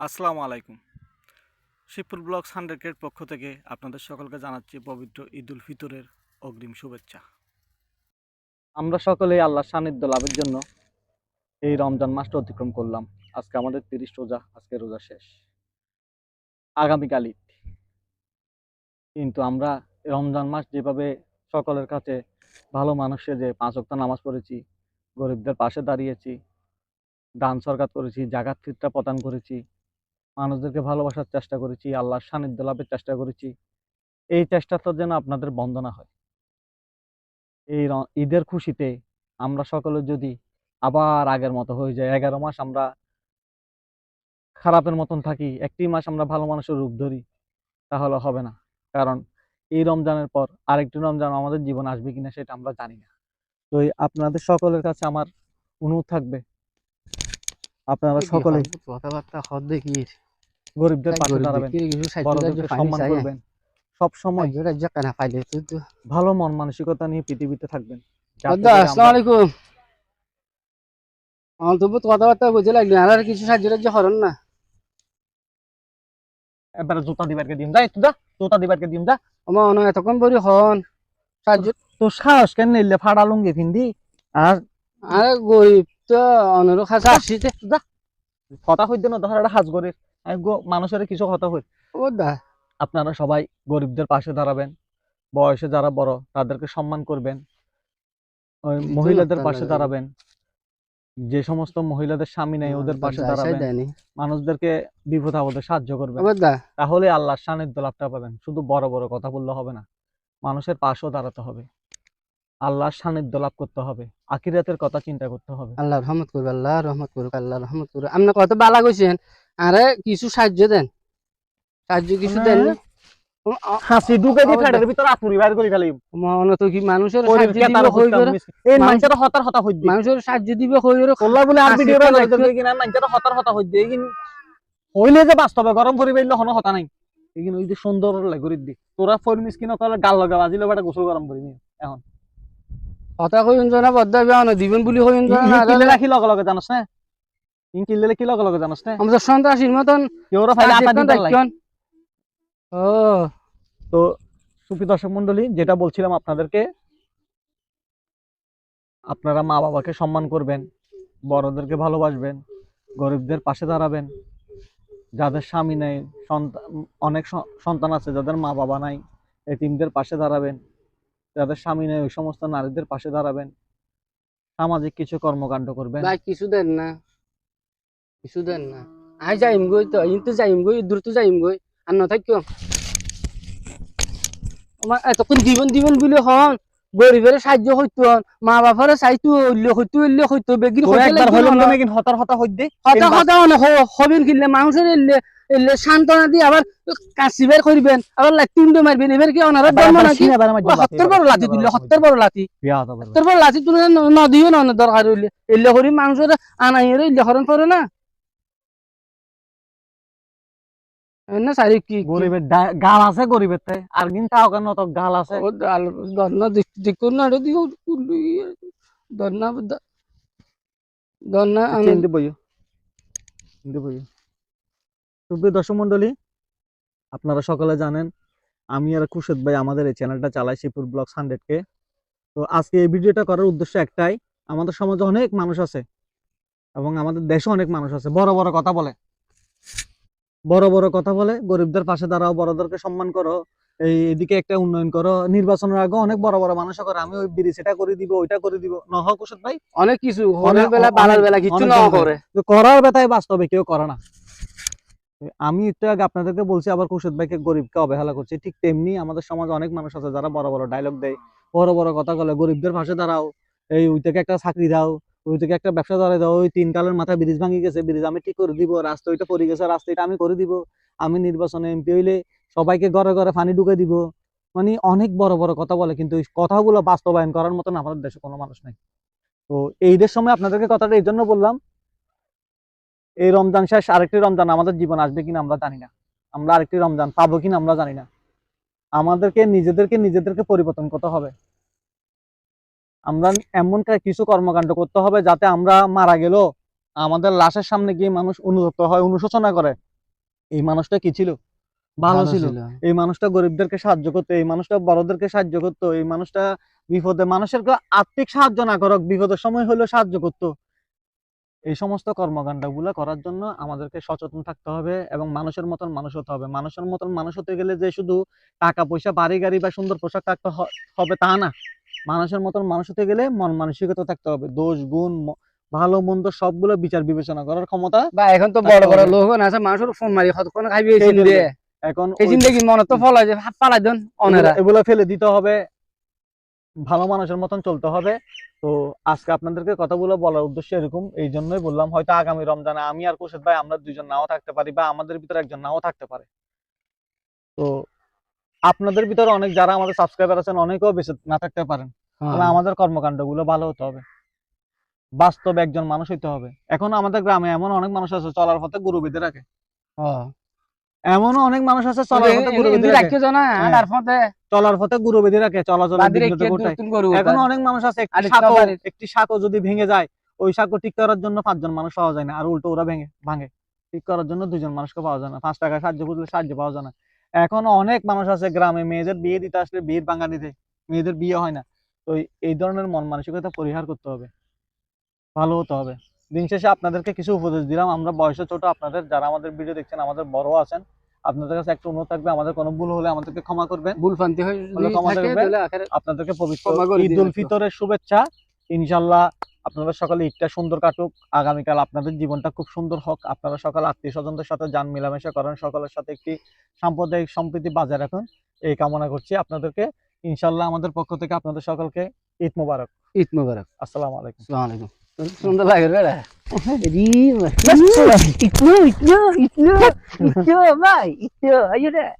আসসালামু আলাইকুম। শিবপুর ব্লগস হান্ড্রেডের পক্ষ থেকে আপনাদের সকলকে জানাচ্ছি পবিত্র ঈদ উল ফিতরের অগ্রিম শুভেচ্ছা। আমরা সকলেই আল্লাহর সান্নিধ্য লাভের জন্য এই রমজান মাসটা অতিক্রম করলাম। আজকে আমাদের তিরিশ রোজা, আজকে রোজা শেষ। আগামীকাল ঈদ। কিন্তু আমরা রমজান মাস যেভাবে সকলের কাছে ভালো মানুষে যে পাঁচ ওয়াক্ত নামাজ পড়েছি, গরিবদের পাশে দাঁড়িয়েছি, দান সরকার করেছি জাগাত ফিতরা প্রদান করেছি মানুষদেরকে ভালোবাসার চেষ্টা করেছি আল্লাহর সান্নিধ্য লাভের চেষ্টা করেছি। এই চেষ্টাটা যেন আপনাদের বন্ধ না হয়। এই ঈদের খুশিতে আমরা সকলে যদি আবার আগের মতো হয়ে যায় এগারো মাস আমরা খারাপের মতন থাকি একটি মাস আমরা ভালো মানুষের রূপ ধরি তাহলে হবে না। কারণ এই রমজানের পর আরেকটি রমজান আমাদের জীবন আসবে কিনা সেটা আমরা জানি না। তো আপনাদের সকলের কাছে আমার অনুরোধ থাকবে। আপনারা সকলে কথাবার্তা হদ দেখি গরিবদের পাশে দাঁড়াবেন বড়দেরকে সম্মান করবেন? সব সময় কানা পাইলে তুই ভালো মন মানসিকতা নিয়ে পৃথিবীতে থাকবেন। আসসালামু আলাইকুম। আমার তবু তো কথাবার্তা বুঝে লাগল আর কিছু সাহায্য টাহ্য হরন না। এবারে জুতা দিবারকে দিম যা একটু যা জুতা দিবারকে দিম যা। আমার অন এতক্ষণ বড়ি হন। সাহায্য তো সাহস কেন নিলে ফাড়া লুঙ্গি ফিন্দি আর আরে গরিব তো আসিতে কথা হইতে না ধর হাজ করে মানুষের কিছু কথা হই আপনারা সবাই গরিবদের পাশে দাঁড়াবেন বয়সে যারা বড় তাদেরকে সম্মান করবেন ওই মহিলাদের পাশে দাঁড়াবেন। যে সমস্ত মহিলাদের স্বামী নেই ওদের পাশে দাঁড়াবেন। মানুষদেরকে বিপদ আপদে সাহায্য করবেন। তাহলে আল্লাহর সান্নিধ্য লাভটা পাবেন। শুধু বড় বড় কথা বললে হবে না মানুষের পাশেও দাঁড়াতে হবে। আল্লাহর সান্নিধ্য লাভ করতে হবে। আখিরাতের কথা চিন্তা করতে হবে। আল্লাহ রহমত করবে আল্লাহ রহমত করুক আল্লাহ রহমত করুক। আপনি কত বালা কইছেন। আরে কিছু সাহায্য দেন। সাহায্য কিছু দেন হাসি ঢুকে দি আবার ফ্যাটের ভিতর আতুরি বাইর করে ফেলি মনে তো কি মানুষের সাহায্য কেতার হই করে এই মানুষের হতার হতা হই মানুষের সাহায্য দিবে হই করে কল্লা বলে আর ভিডিও তো বানাই কিনা মানুষের হতার হতা হই দি কিন্তু হইলে যে বাস্তবে গরম করি বাইলে হনো হতা নাই। কিন্তু ওই যে সুন্দর লাগে করি দি তোরা ফোর মিস কিনা কলে গাল লগা বাজিলে বেটা গোসল গরম করি নি কথা কইন জনা বিয়ান দিবেন বুলি কইন জনা কিলে রাখি লগে লগে জানাস না? কি লগে লগে জানাস না? আমরা সন্ত্রাসীর মতন কেউরা ফাইলে দিতে। ও। তো সুপ্রি দর্শক মন্ডলী যেটা বলছিলাম আপনাদেরকে আপনারা মা বাবাকে সম্মান করবেন বড়দেরকে ভালোবাসবেন গরিবদের পাশে দাঁড়াবেন যাদের স্বামী নেই সন্তান অনেক সন্তান আছে যাদের মা বাবা নাই এতিমদের পাশে দাঁড়াবেন যাদের স্বামী নেই ওই সমস্ত নারীদের পাশে দাঁড়াবেন সামাজিক কিছু কর্মকাণ্ড করবেন। কিছু দেন না। কিছু দেন না। আই যাইম গই তো ইন তো যাইম গই দূর তো যাইম গই আর না থাকিও আমার এতক্ষণ দিবেন দিবেন বুলি হন গরিবের সাহায্য হইতো মা বাবারে চাইতো উল্লে হইতো উল্লে হইতো কিন্তু হতার হতা হই দে কথা কথা অনেক হবেন কিনলে মানুষের এলে এলে সান্ত্বনা দিয়ে আবার কাশিবার করবেন আবার লাঠি উন্ডে মারবেন এবার কি অনারা জন্ম নাকি? সত্তর বড় লাঠি তুললে সত্তর বড় লাঠি। সত্তর বড় লাঠি তুলে নদীও না দরকার হইলে এলে করি মানুষের আনাই এলে হরণ করে না। না সারি কি গরিবের গাল আছে গরিবের তাই আর কিন্তু তাও কেন তো গাল আছে? ও দাল দন্না দেখুন না রে দিও দন্না দন্না চিনতে বইও। চিনতে বইও। সুপ্রিয় দর্শক মন্ডলী আপনারা সকলে জানেন আমি আর খুরশেদ ভাই আমাদের এই চ্যানেলটা চালাই শিবপুর ব্লগস হান্ড্রেড কে তো আজকে এই ভিডিওটা করার উদ্দেশ্য একটাই আমাদের সমাজে অনেক মানুষ আছে এবং আমাদের দেশে অনেক মানুষ আছে বড় বড় কথা বলে। বড় বড় কথা বলে গরিবদের পাশে দাঁড়াও বড়দেরকে সম্মান করো এই এদিকে একটা উন্নয়ন করো। নির্বাচনের আগে অনেক বড় বড় মানুষ করে আমি ওই ব্রিজ এটা করে দিব ওইটা করে দিব। নহ কুশদ ভাই। অনেক কিছু অনেক- বেলা বালার বেলা কিছু না করে। করার ব্যথায় বাস্তবে কেউ করে না। আমি একটু আগে আপনাদেরকে বলছি আবার কুশদ ভাইকে গরিবকে অবহেলা করছি। ঠিক তেমনি আমাদের সমাজে অনেক মানুষ আছে যারা বড় বড় ডায়লগ দেয় বড় বড় কথা বলে গরিবদের পাশে দাঁড়াও এই ওই থেকে একটা চাকরি দাও ওই থেকে একটা ব্যবসা দাঁড়ায় দাও, ওই তিন কালের মাথায় ব্রিজ ভাঙি গেছে, ব্রিজ আমি ঠিক করে দিব, রাস্তা ওইটা পড়ে গেছে রাস্তা এটা আমি করে দিব, আমি নির্বাচনে এমপি হইলে সবাইকে ঘরে ঘরে পানি ঢুকে দিব। মানে অনেক বড় বড় কথা বলে, কিন্তু এই কথাগুলো বাস্তবায়ন করার মতন আমাদের দেশে কোনো মানুষ নাই। তো এইদের সময় আপনাদেরকে কথাটা এই জন্য বললাম, এই রমজান শেষ, আরেকটি রমজান আমাদের জীবন আসবে কিনা আমরা জানি না। আমরা আরেকটি রমজান পাবো কিনা আমরা জানি না। আমাদেরকে নিজেদেরকে নিজেদেরকে পরিবর্তন করতে হবে। আমরা এমন কিছু কর্মকাণ্ড করতে হবে যাতে আমরা মারা গেলেও আমাদের লাশের সামনে গিয়ে মানুষ অনুতপ্ত হয় অনুশোচনা করে। এই মানুষটা কি ছিল? ভালো ছিল। এই মানুষটা গরিবদেরকে সাহায্য করতো এই মানুষটা বড়দেরকে সাহায্য করতো এই মানুষটা বিপদে মানুষের আর্থিক সাহায্য না করক বিপদের সময় হলেও সাহায্য করতো। এই সমস্ত কর্মকাণ্ডগুলো করার জন্য আমাদেরকে সচেতন থাকতে হবে এবং মানুষের মতন মানুষ হতে হবে। মানুষের মতন মানুষ হতে গেলে যে শুধু টাকা পয়সা বাড়ি গাড়ি বা সুন্দর পোশাক থাকতে হবে তা না। মানুষের মতন মানুষ হতে গেলে মন মানসিকতা থাকতে হবে। দোষ গুণ ভালো মন্দ সবগুলো বিচার বিবেচনা করার ক্ষমতা বা এখন তো বড় বড় লোক আছে মানুষের ফোন মারি কতক্ষণ খাইবে এখন এই দেখি মনে তো ফলাই যে পালাই দেন অনেরা এগুলা- এগুলা ফেলে দিতে হবে। ভালো মানুষের মতন চলতে হবে। তো আজকে আপনাদেরকে কথাগুলো বলার উদ্দেশ্য এরকম এই জন্যই বললাম হয়তো আগামী রমজানে আমি আর কুশেদ ভাই আমরা দুজন নাও থাকতে পারি বা আমাদের ভিতরে একজন নাও থাকতে পারে। তো আপনাদের ভিতরে অনেক যারা আমাদের সাবস্ক্রাইবার আছেন অনেকেও বেঁচে না থাকতে পারেন। তাহলে আমাদের কর্মকাণ্ডগুলো ভালো হতে হবে। বাস্তব একজন মানুষ হইতে হবে। এখন আমাদের গ্রামে এমন অনেক মানুষ আছে চলার পথে গরু বেঁধে রাখে এমনও অনেক মানুষ আছে চলার পথে গরু বেঁধে রাখে। রাখিও না হ্যাঁ। চলার পথে গরু বেঁধে রাখে গরু এখন অনেক মানুষ আছে একটি শাকও যদি ভেঙে যায় ওই শাকও ঠিক করার জন্য পাঁচজন মানুষ পাওয়া যায় না আর উল্টো ওরা ভেঙে ভাঙে। ঠিক করার জন্য দুজন মানুষকে পাওয়া যায় না। পাঁচ টাকা সাহায্য করলে সাহায্য পাওয়া যায় না। এখন অনেক মানুষ আছে গ্রামে মেয়েদের বিয়ে দিতে আসলে বিয়ের ভাঙা দিতে মেয়েদের বিয়ে হয় না। তো এই- ধরনের মন মানসিকতা পরিহার করতে হবে। ভালো হতে হবে। দিন শেষে আপনাদেরকে কিছু উপদেশ দিলাম। আমরা বয়সে ছোট আপনাদের যারা আমাদের ভিডিও দেখছেন আমাদের বড় আছেন আপনাদের কাছে একটা অনুরোধ থাকবে। আমাদের কোনো ভুল হলে আমাদেরকে ক্ষমা করবেন। ভুল ফান্তি হয় ক্ষমা করবেন। আপনাদেরকে পবিত্র ঈদ উল ফিতরের শুভেচ্ছা। ইনশাল্লাহ আপনাদের সকালে ঈদটা সুন্দর কাটুক। আগামীকাল আপনাদের জীবনটা খুব সুন্দর হোক। আপনারা সকাল আত্মীয় স্বজনদের সাথে যান মেলামেশা করেন সকলের সাথে একটি সাম্প্রদায়িক সম্প্রীতি বজায় রাখুন। এই কামনা করছি আপনাদেরকে। ইনশাল্লাহ আমাদের পক্ষ থেকে আপনাদের সকলকে ঈদ মুবারক। ঈদ মুবারক। আসসালামু আলাইকুম। আসসালামু আলাইকুম সুন্দর লাগে রে। dah.